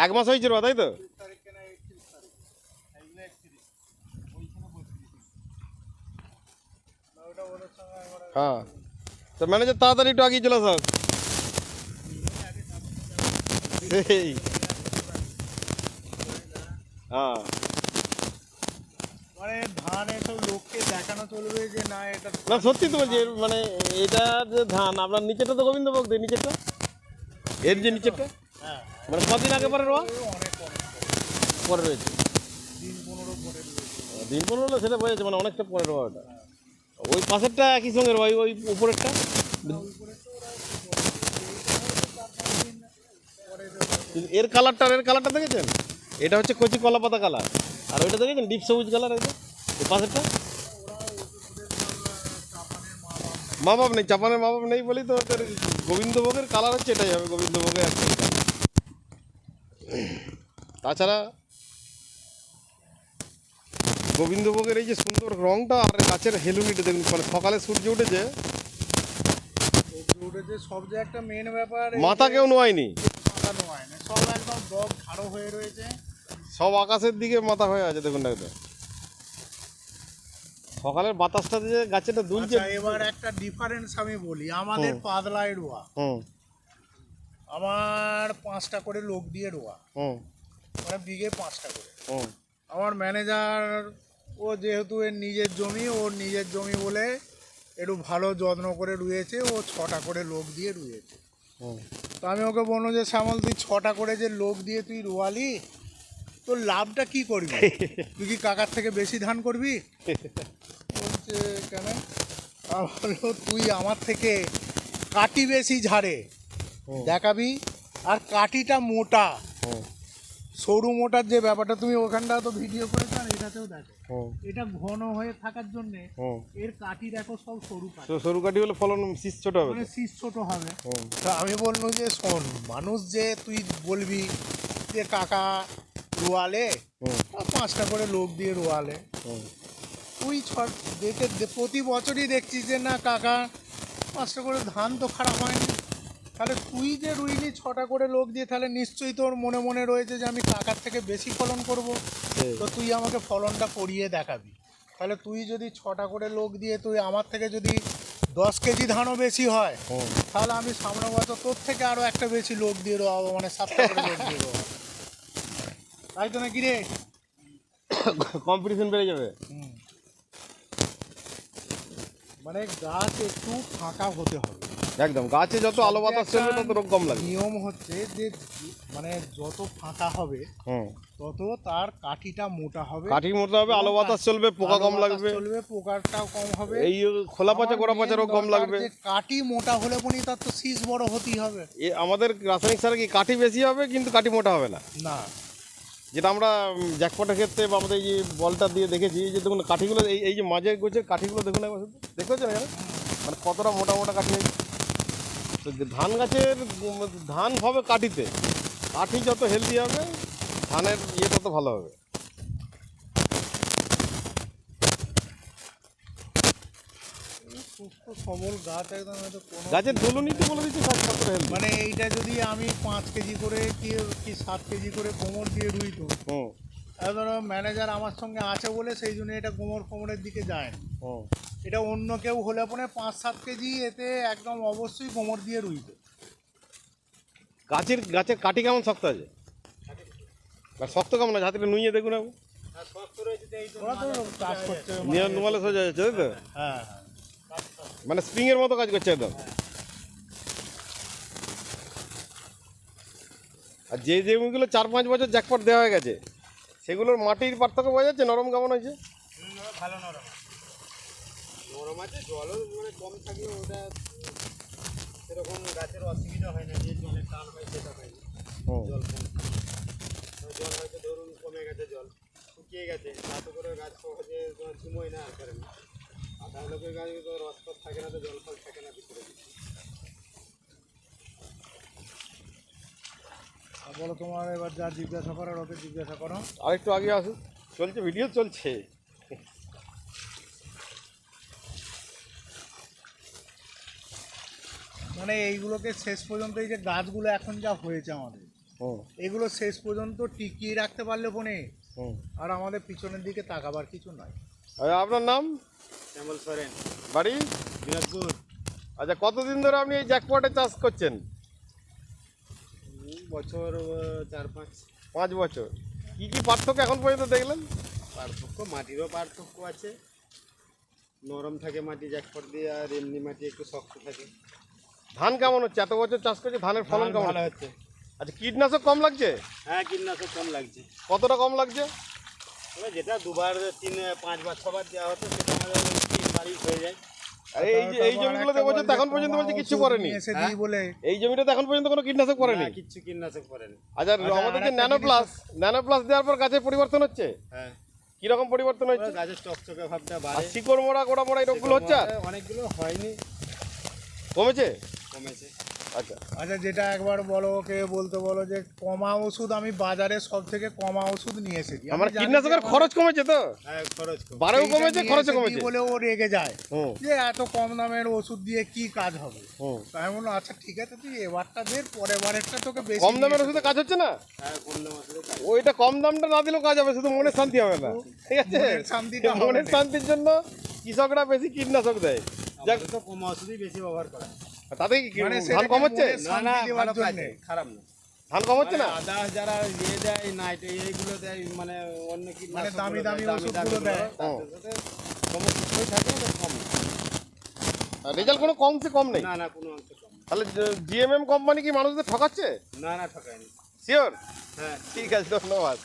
এক মাস হয়েছে রোয়া তাই তো? হ্যাঁ। তো ম্যানেজার তাড়াতাড়ি একটু আগিয়ে চলে সেই। হ্যাঁ। মানে ধান এসব লোককে দেখানো চলবে যে না এটা না সত্যি তো বলছি মানে এটা যে ধান আপনার নিচেটা তো গোবিন্দভোগ দেয় নিচেরটা? এর যে নিচেটা হ্যাঁ। মানে কদিন আগে পরে রোয়া? পরে রয়েছে। দিন পনেরো পনেরো সেটা বোঝাচ্ছে মানে অনেকটা পরে রোয়া ওটা। ওই পাশেরটা একই সঙ্গে রোয়া, ওই উপরেরটা? এর কালারটা এর কালারটা দেখেছেন? এটা হচ্ছে কচি কলা পাতা কালার। আর ওইটা দেখেছেন? ডিপ সবুজ কালার একদম এই পাশেরটা? মা বাপ নেই, চাপানের মা বাপ নেই বলেই তো গোবিন্দভোগের কালার হচ্ছে, এটাই হবে গোবিন্দভোগের তাছাড়া গোবিন্দভোগের এই যে সুন্দর রংটা আর গাছের হেলুনিটা দেখুন মানে সকালে সূর্য উঠেছে। সব যে একটা মেন ব্যাপার মাথা কেউ নোয়ায়নি? হয় সব একদম হয়ে রয়েছে। সব আকাশের দিকে মাথা হয়ে আছে দেখুন একদম সকালের বাতাসটা যে গাছেটা দুলছে। আচ্ছা এবার একটা ডিফারেন্স আমি বলি আমাদের পাতলায় রোয়া। হুম। আমার পাঁচটা করে লোক দিয়ে রোয়া। হুম। মানে বিঘে পাঁচটা করে। আমার ম্যানেজার ও যেহেতু এর নিজের জমি ওর নিজের জমি বলে একটু ভালো যত্ন করে রুয়েছে ও ছটা করে লোক দিয়ে রুয়েছে। তো আমি ওকে বলল যে শ্যামল তুই ছটা করে যে লোক দিয়ে তুই রোয়ালি তোর লাভটা কি করবি? তুই কি কাকার থেকে বেশি ধান করবি? বলছে কেন? বলল তুই আমার থেকে কাটি বেশি ঝাড়ে দেখাবি আর কাটিটা মোটা। সরু মোটার যে ব্যাপারটা তুমি ওখানটা তো ভিডিও করেছ আর এটাতেও দেখো। এটা ঘন হয়ে থাকার জন্য এর কাঠি দেখো সব সরু কাঠি। সরু কাঠি হলে ফলন শীষ ছোট হবে মানে শীষ ছোট হবে। তো আমি বলল যে শোন মানুষ যে তুই বলবি যে কাকা রোয়ালে পাঁচটা করে লোক দিয়ে রোয়ালে। তুই ছ দেখে প্রতি বছরই দেখছিস যে না কাকা পাঁচটা করে ধান তো খারাপ হয়নি। তাহলে তুই যে রুইলি ছটা করে লোক দিয়ে তাহলে নিশ্চয়ই তোর মনে মনে রয়েছে যে আমি কাকার থেকে বেশি ফলন করব। তো তুই আমাকে ফলনটা করিয়ে দেখাবি। তাহলে তুই যদি ছটা করে লোক দিয়ে তুই আমার থেকে যদি দশ কেজি ধানও বেশি হয় তাহলে আমি সামনে বছর তোর থেকে আরও একটা বেশি লোক দিয়ে রোয়াবো মানে সাতটা করে লোক দিয়ে রোয়াবো। তাই তো নাকি রে? কম্পিটিশন বেড়ে যাবে। মানে গাছ একটু ফাঁকা হতে হবে। একদম। গাছে যত আলো বাতাস চলবে তত রোগ কম লাগবে। নিয়ম হচ্ছে যে মানে যত ফাঁকা হবে তত তার কাঠিটা মোটা হবে। কাঠির মোটা হবে আলো বাতাস চলবে পোকা কম লাগবে। চলবে পোকাটাও কম হবে। এই খোলা পচা গোড়া পচা রোগ কম লাগবে। যে কাঠি মোটা হলে পনি তার তো শীষ বড় হতেই হবে। এ আমাদের রাসায়নিক সারে কি কাঠি বেশি হবে কিন্তু কাঠি মোটা হবে না? না। যেটা আমরা জ্যাকপটের ক্ষেত্রে বা আমাদের এই যে বলটা দিয়ে দেখেছি এই যে দেখুন কাঠিগুলো এই এই যে মাঝে গোছের কাঠিগুলো দেখুন দেখেছেন এখানে? মানে কতটা মোটা মোটা কাঠি ধান গাছের ধান হবে কাঠিতে। কাঠি যত হেলদি হবে ধানের ইয়ে তত ভালো হবে। সবল গাছ একদম হয়তো গাছের দোলনই তো বলে দিচ্ছি গাছ কতটা হেলদি মানে এইটা যদি আমি পাঁচ কেজি করে কি কি সাত কেজি করে কোমর দিয়ে রুই তো। ধরো ম্যানেজার আমার সঙ্গে আছে বলে সেই জন্য এটা কোমর কোমরের দিকে যায় না। এটা অন্য কেউ হলে পরে পাঁচ সাত কেজি এতে একদম অবশ্যই কোমর দিয়ে রুইবে। গাছের গাছের কাঠি কেমন শক্ত আছে? শক্ত কেমন আছে? হাতে নুইয়ে দেখুন সোজা যাচ্ছে তাই তো? হ্যাঁ। মানে স্প্রিং এর মতো কাজ করছে একদম। আর যে জমিগুলো চার পাঁচ বছর জ্যাকপট দেওয়া হয়ে গেছে সেগুলোর মাটির পার্থক্য বোঝা যাচ্ছে? নরম কেমন হয়েছে? ভালো নরম। নরম আছে জলও মানে কম থাকলে ওটা সেরকম গাছের অসুবিধা হয় না যে জলের টান হয় সেটা হয় না। জল কম জল হয়তো ধরুন কমে গেছে জল শুকিয়ে গেছে তাতে করে গাছ সহজে তোমার ঝুমোয় না আকারে। না আর লোকের গাছ তো রস থাকে না তো জল ফল থাকে না ভিতরে। বলো তোমার এবার যা জিজ্ঞাসা করার ওকে জিজ্ঞাসা করো। আরেকটু আগে আসুন চলছে ভিডিও চলছে। মানে এইগুলোকে শেষ পর্যন্ত এই যে গাছগুলো এখন যা হয়েছে আমাদের এগুলো শেষ পর্যন্ত টিকিয়ে রাখতে পারলে ফোনে আর আমাদের পিছনের দিকে তাকাবার কিছু নয় আপনার নাম? শ্যামল সরেন। বাড়ি? দিনাজপুর। আচ্ছা কতদিন ধরে আপনি এই জ্যাকপটে চাষ করছেন? বছর চার পাঁচ। পাঁচ বছর। কি কি পার্থক্য এখন পর্যন্ত দেখলেন? পার্থক্য মাটিরও পার্থক্য আছে। নরম থাকে মাটি জ্যাকপট দিয়ে আর এমনি মাটি একটু শক্ত থাকে। ধান কেমন হচ্ছে? এত বছর চাষ করছে ধানের ফলন কেমন ভালো হচ্ছে? আচ্ছা কীটনাশক কম লাগছে? হ্যাঁ কীটনাশক কম লাগছে। কতটা কম লাগছে? যেটা দুবার তিন পাঁচবার ছবার দেওয়া হতো সেটা আমাদের হয়ে যায়। আর এই যে এই জমিগুলোতে বলছে এখন পর্যন্ত বলছে কিছু করেনি। এসে হ্যাঁ? দিই বলে। এই জমিটাতে এখন পর্যন্ত কোনো কীটনাশক করেনি? না, কিচ্ছু কীটনাশক করেনি। আচ্ছা আচ্ছা, আমাদের যে আরেকটা ন্যানো প্লাস ন্যানো প্লাস দেওয়ার পর গাছের পরিবর্তন হচ্ছে? হ্যাঁ। কীরকম পরিবর্তন হচ্ছে? গাছের চকচকে ভাবটা বাড়ে। শিকড় মোড়া গোড়া মোড়া এই রোগগুলো হচ্ছে? অনেকগুলো হয়নি। কমেছে? কমেছে। আচ্ছা। আচ্ছা যেটা একবার বলো ওকে বলতে বলো যে কমা ওষুধ আমি বাজারে সব থেকে কমা ওষুধ নিয়ে এসেছি। আমার কীটনাশকের খরচ কমেছে তো। হ্যাঁ খরচ কম। বারেও কমেছে নিয়ে খরচও এসে কমেছে। বলে ও রেগে যায়। হুম। যে এত কম দামের ওষুধ দিয়ে কি কাজ হবে? হুম। তাই আমি বললাম আচ্ছা ঠিক আছে তুই এবারটা দে পরের বারেরটা তোকে বেশি কম দামের ওষুধে কাজ হচ্ছে না? হ্যাঁ কম দাম আসলে কাজ ওইটা কম দামটা না দিলেও কাজ হবে শুধু মনের শান্তি হবে না। ঠিক আছে? মনের শান্তিটা হবে মনের না। শান্তির জন্য কৃষকরা বেশি কীটনাশক দেয়। যাক। আমাদের তো কমা ওষুধই বেশি ব্যবহার করা। হয়। তাতে কি মানে ধান কম হচ্ছে? না না। খারাপ না। ধান কম হচ্ছে না? আদা যারা ইয়ে দেয় নাইট এইগুলো দেয় মানে অন্য কি মানে দামি দামি ওষুধগুলো দেয়। থাকে কম। রেজাল্ট কোনো কমছে কম নেই? না না কোনো অংশ কম। না। তাহলে জিএমএম কোম্পানি কি মানুষদের ঠকাচ্ছে? না না ঠকায়নি। শিওর হ্যাঁ। ঠিক আছে ধন্যবাদ।